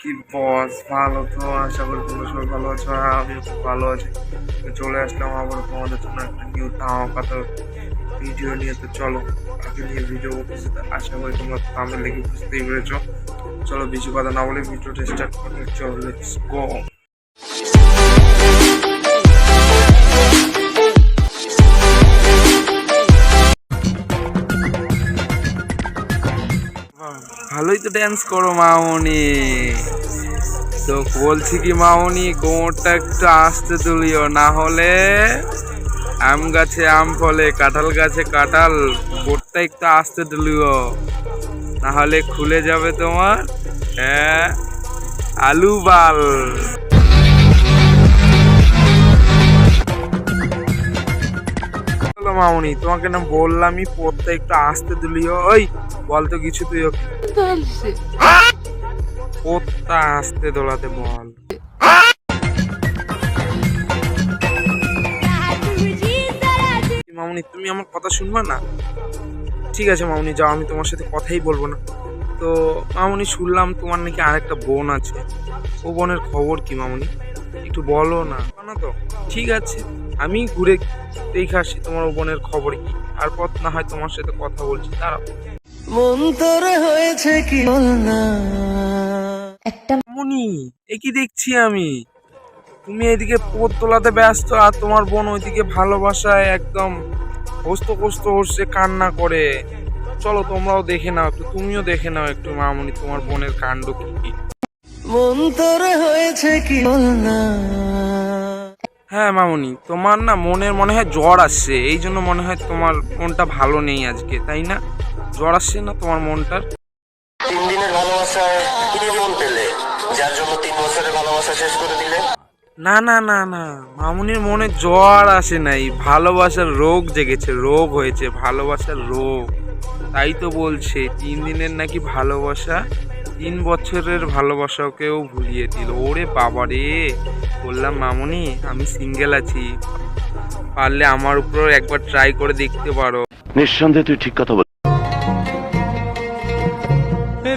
কি বস ভালো তো, আশা করি তোমরা সবাই ভালো আছো। হ্যাঁ আমি খুব ভালো আছি। চলে আসলাম আবার তোমাদের জন্য একটা নিউ ধামাকাতা ভিডিও নিয়ে। তো চলো, আগে নিয়ে ভিডিও করতেছি আশা করি তোমরা তামিল লেগে বুঝতেই পেরেছ। চলো, বেশি কথা না বলে ভিডিওটা স্টার্ট করে। চলো লেটস গো ভালোই তো ড্যান্স করো, মামনি। তো বলছি কি, মামনি, কোমরটা একটু আসতে তুলিও, না হলে আম গাছে আম ফলে, কাঁঠাল গাছে কাঁঠাল, কোটটা একটু আসতে তুলিও। না হলে খুলে যাবে তোমার হ্যাঁ আলু বাল। মামনি, তোমাকে না বললামই পথটা একটু আসতে তুলিও ওই বলতো কিছু তুই পথটা আসতে দোলাতে বল। মামনি, তুমি আমার কথা শুনবা না? ঠিক আছে মামনি, যাও, আমি তোমার সাথে কথাই বলব না। তো মামনি, শুনলাম তোমার নাকি আরেকটা বোন আছে। ও বোনের খবর কি মামনি? একটু বলো না। না তো ঠিক আছে আমি ঘুরে দেখে আসি তোমার বোনের খবর কি। আর পথ না হয় তোমার সাথে কথা বলছি দাঁড়াও। মন তোর হয়েছে কি বল না? একটা মনি এ কি দেখছি আমি? তুমি এদিকে পোত তোলাতে ব্যস্ত আর তোমার বোন ওইদিকে ভালোবাসায় একদম হস্ত কষ্ট হচ্ছে কান্না করে। চলো তোমরাও দেখে নাও একটু তুমিও দেখে নাও একটু মামনি তোমার বোনের কাণ্ড কি কি? মন তোর হয়েছে কি না হ্যাঁ মামনি তোমার না মনের মনে হয় জ্বর আসছে এই জন্য মনে হয় তোমার মনটা ভালো নেই আজকে তাই না? জ্বর আসছে না তোমার মনটার? তিন দিনের ভালোবাসায় কি জীবন পেলে যার জন্য তিন বছরের ভালোবাসা শেষ করে দিলে? না না না না মামুনির মনে জ্বর আসে নাই ভালোবাসার রোগ জেগেছে রোগ হয়েছে ভালোবাসার রোগ তাই তো বলছে তিন দিনের নাকি ভালোবাসা তিন বছরের ভালোবাসাকেও ভুলিয়ে দিল। ওরে বাবা রে বললাম মামনি আমি সিঙ্গেল আছি। পারলে আমার উপর একবার ট্রাই করে দেখতে পারো। নিঃসন্দেহে তুই ঠিক কথা বল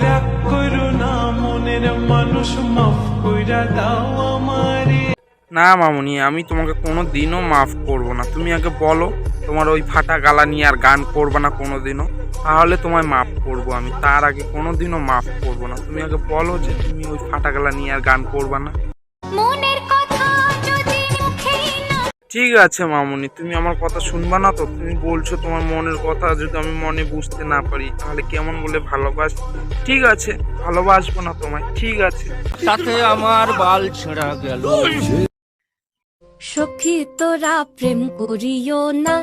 রাগ করো না মনের মানুষ মাফ কইরা দাও আমারে না মামুনি আমি তোমাকে কোনো দিনও মাফ করব না। তুমি আগে বলো তোমার ওই ফাটা গালা নিয়ে আর গান করবে না কোনো দিনও তাহলে তোমায় মাফ করব আমি তার আগে কোনো দিনও মাফ করব না। তুমি আগে বলো যে তুমি ওই ফাটা গালা নিয়ে আর গান করবে না। মনের কথা যদি মুখে না ঠিক আছে মামুনি তুমি আমার কথা শুনবা না তো? তুমি বলছো তোমার মনের কথা যদি আমি মনে বুঝতে না পারি তাহলে কেমন বলে ভালোবাস? ঠিক আছে ভালোবাসবো না তোমায় ঠিক আছে। তাতে আমার বাল ছেঁড়া গেল। সখী তোরা প্রেম করিও না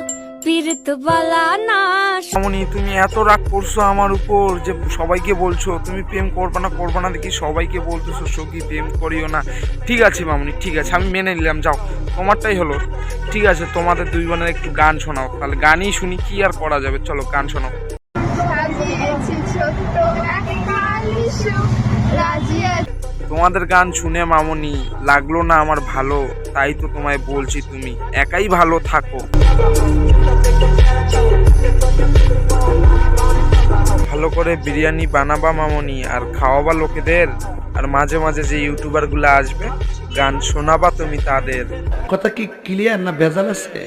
পীড়িত বালা না। মামনি তুমি এত রাগ করছ আমার উপর যে সবাইকে বলছো তুমি প্রেম করবে না করবে না দেখি সবাইকে বলতেছো সখী প্রেম করিও না। ঠিক আছে মামনি ঠিক আছে আমি মেনে নিলাম যাও তোমারটাই হলো। ঠিক আছে তোমাদের দুই বোনের একটু গান শোনাও তাহলে গানই শুনি কি আর করা যাবে? চলো গান শোনাও। রাজিয়া তোমাদের গান শুনে মামনি, লাগল না আমার ভালো, তাই তো তোমায় বলছি তুমি, একাই ভালো থাকো। ভালো করে বিরিয়ানি বানাবা মামনি, আর খাওয়াবা লোকেদের, আর মাঝে মাঝে যে ইউটিউবারগুলো আসবে, গান শোনাবা তুমি তাদের। কথা কি ক্লিয়ার না ভেজাল আছে?